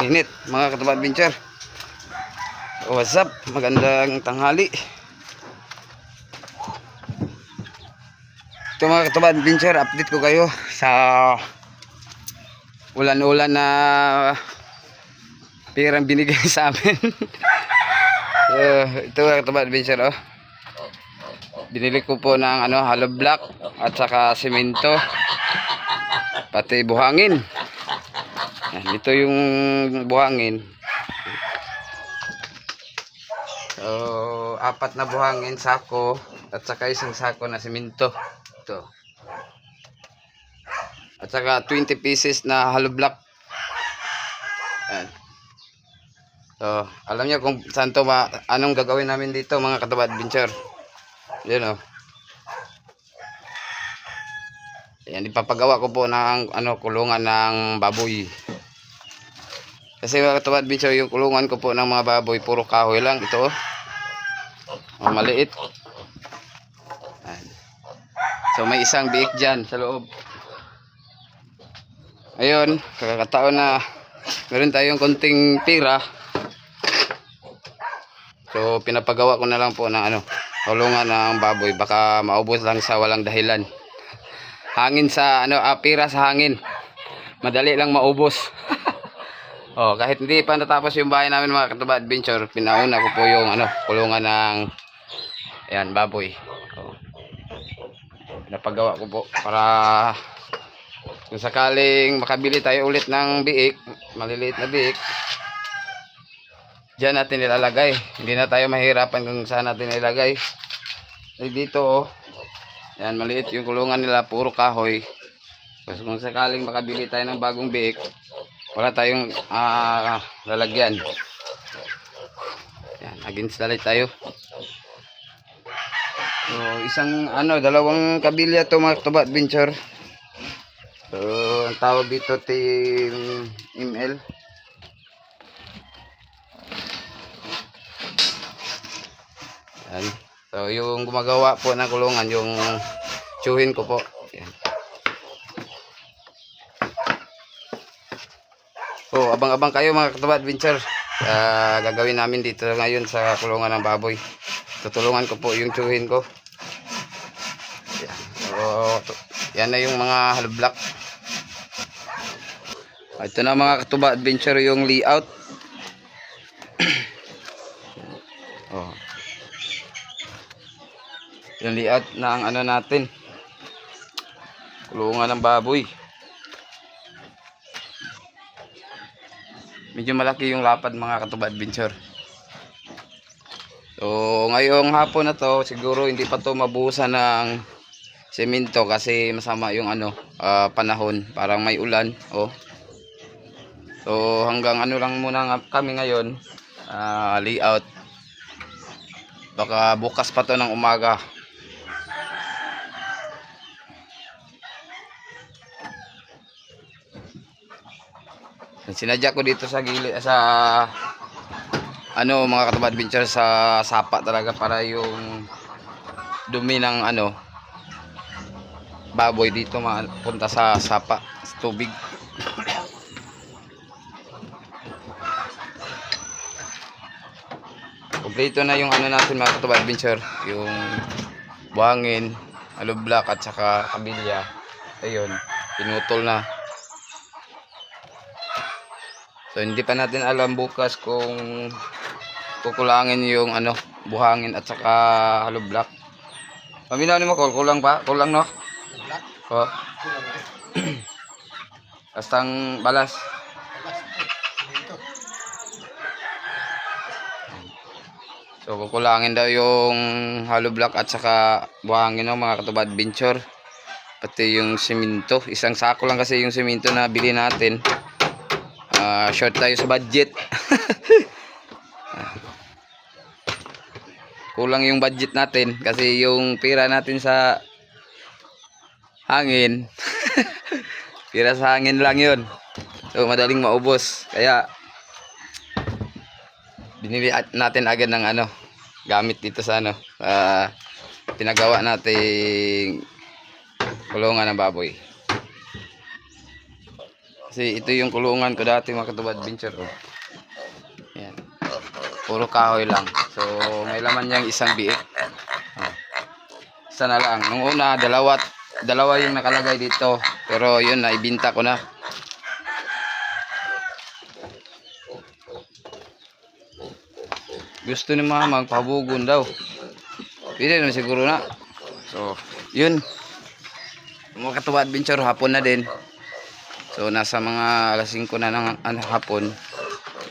Init, mga katubad adventure. What's up? Magandang tanghali. Ito mga katubad adventure, update ko kayo sa ulan-ulan na pirang binigay sa amin. so, ito mga katubad adventure, oh. Binili ko po ng ano, hollow block at saka semento. Pati buhangin. Yan, ito yung buhangin. So, apat na buhangin sako at saka isang sako na semento. Ito. At saka 20 pieces na hollow block. Yan. So, alam niyo kung saan to anong gagawin namin dito mga katubad adventure. Yan oh. Yan, ipapagawa ko po ng ano, kulungan ng baboy. Kasi mga katawad bitso, yung kulungan ko po ng mga baboy, puro kahoy lang. Ito, oh. Oh, maliit. So, may isang biik dyan sa loob. Ayun, kakataon na meron tayong konting pira. So, pinapagawa ko na lang po ng ano, kulungan ng baboy. Baka maubos lang sa walang dahilan hangin sa ano ah, pira sa hangin madali lang maubos oh kahit hindi pa natapos yung bahay namin mga katuba adventure pinauna ko po yung ano kulungan ng ayan baboy oh. napagawa ko po para kung sakaling makabili tayo ulit ng biik maliliit na biik Diyan natin nilalagay. Hindi na tayo mahirapan kung saan natin nilalagay. Eh, dito oh. Yan, maliit yung kulungan nila, puro kahoy. Kasi kung sakaling makabili tayo ng bagong biik, wala tayong ah, lalagyan. Yan, light tayo. So, isang, ano, dalawang kabilya to mga tuba adventure. So, ang tawag dito team ML. Yan. So, yung gumagawa po ng kulungan, yung tsuhin ko po. Yan. So, abang-abang kayo mga katuba adventure. Ah, gagawin namin dito ngayon sa kulungan ng baboy. Tutulungan ko po yung tsuhin ko. Yan. So, to- yan na yung mga hollow block. Ito na mga katuba adventure yung layout. oh. Yung layout ng ano natin. Kulungan ng baboy. Medyo malaki yung lapad mga katuba adventure. So, ngayong hapon na to, siguro hindi pa to mabuhusan ng semento kasi masama yung ano, ah, panahon. Parang may ulan. Oh. So, hanggang ano lang muna kami ngayon. ah, layout. Baka bukas pa to ng umaga. Sinadya ko dito sa gilid sa ano mga katubad adventure sa sapa talaga para yung dumi ng ano baboy dito mapunta sa sapa sa tubig. Kompleto na yung ano natin mga katubad adventure, yung buhangin, alublak at saka kabilya. Ayun, pinutol na. So hindi pa natin alam bukas kung kukulangin yung ano, buhangin at saka hollow block. Paminaw ni mo kulang pa? Kulang no? Oh. Kastang balas. So kukulangin daw yung hollow block at saka buhangin no mga katubad adventure. Pati yung simento, isang sako lang kasi yung simento na bili natin. Ah, short tayo sa budget. Kulang yung budget natin kasi yung pira natin sa hangin. pira sa hangin lang yun. So madaling maubos. Kaya binili at- natin agad ng ano gamit dito sa ano ah, pinagawa nating kulungan ng baboy. Kasi ito yung kulungan ko dati mga katubad adventure. Oh. Yan. Puro kahoy lang. So, may laman niyang isang biik. Oh. Isa na lang. Nung una, dalawa, dalawa yung nakalagay dito. Pero yun, naibinta ko na. Gusto ni mama magpabugon daw. Pwede naman siguro na. So, yun. Mga katuwa adventure, hapon na din. So, nasa mga alas 5 na ng ano, hapon.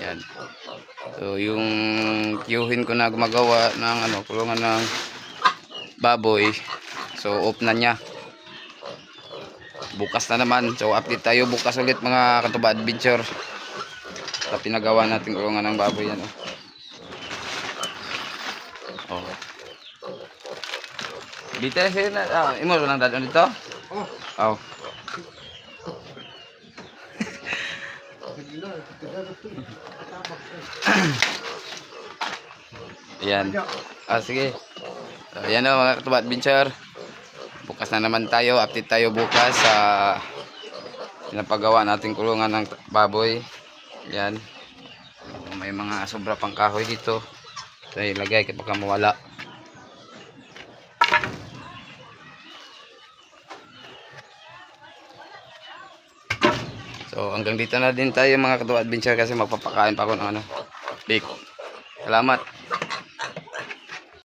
Yan. So, yung tiyuhin ko na gumagawa ng ano, kulungan ng baboy. So, off na niya. Bukas na naman. So, update tayo bukas ulit mga katuba adventure. Sa pinagawa natin kulungan ng baboy yan. Oh. oh. Sila na. Ah, imo lang dadon dito? Oh. Oh. Yan. Ah, sige. So, yan o mga katuba adventure. Bukas na naman tayo. Update tayo bukas sa pinapagawa nating kulungan ng baboy. Yan. May mga sobra pang kahoy dito. So, ilagay kapag mawala. So, hanggang dito na din tayo mga katuwa adventure kasi magpapakain pa ako ng ano. Bake. Salamat.